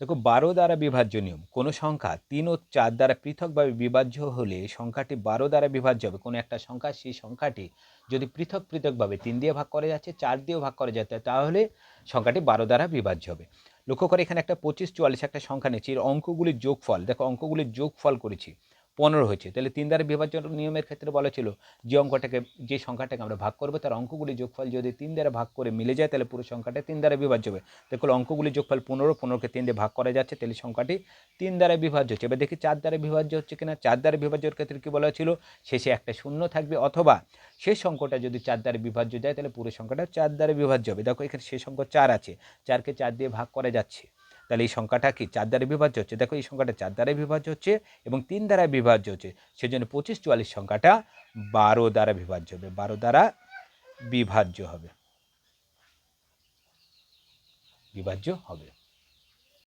দেখো, বারো দ্বারা বিভাজ্য নিয়ম। কোনো সংখ্যা তিন ও চার দ্বারা পৃথকভাবে বিভাজ্য হলে সংখ্যাটি বারো দ্বারা বিভাজ্য হবে। কোনো একটা সংখ্যা, সেই সংখ্যাটি যদি পৃথক পৃথকভাবে তিন দিয়ে ভাগ করা যাচ্ছে, চার দিয়েও ভাগ করা যাচ্ছে, তাহলে সংখ্যাটি বারো দ্বারা বিভাজ্য হবে। লক্ষ্য করে এখানে একটা পঁচিশ চুয়াল্লিশ একটা সংখ্যা নিচ্ছি এর অঙ্কগুলির যোগফল, দেখো, অঙ্কগুলির যোগফল করেছি। পনেরো হয়েছে। তাহলে তিন দ্বারা বিভাজন নিয়মের ক্ষেত্রে বলা ছিল, যে অঙ্কটাকে, যে সংখ্যাটাকে আমরা ভাগ করব, তার অঙ্কগুলি যোগফল যদি তিন দ্বারা ভাগ করে মিলে যায়, তাহলে পুরো সংখ্যাটা তিন দ্বারা বিভাজ্য হবে। দেখো অঙ্কগুলি যোগফল পনেরো, পনেরোকে তিন দিয়ে ভাগ করা যাচ্ছে, তাহলে সংখ্যাটি তিন দ্বারা বিভাজ্য হচ্ছে। এবার দেখি, চার দ্বারা বিভাজ্য হচ্ছে কিনা? চার দ্বারা বিভাজ্যের ক্ষেত্রে কী বলা ছিল? শেষে একটা শূন্য থাকবে, অথবা শেষ সংখ্যাটা যদি চার দ্বারা বিভাজ্য যায়, তাহলে পুরো সংখ্যাটা চার দ্বারা বিভাজ্য হবে। দেখো, এখানে শেষ সংখ্যা চার আছে, চারকে চার দিয়ে ভাগ করা যাচ্ছে। তাহলে এই সংখ্যাটা কি? চার দ্বারা বিভাজ্য হচ্ছে। দেখো এই সংখ্যাটা চার দ্বারা বিভাজ্য হচ্ছে এবং তিন দ্বারা বিভাজ্য হচ্ছে। সেজন্য পঁচিশ চুয়াল্লিশ সংখ্যাটা বারো দ্বারা বিভাজ্য হবে। বারো দ্বারা বিভাজ্য হবে। বিভাজ্য হবে।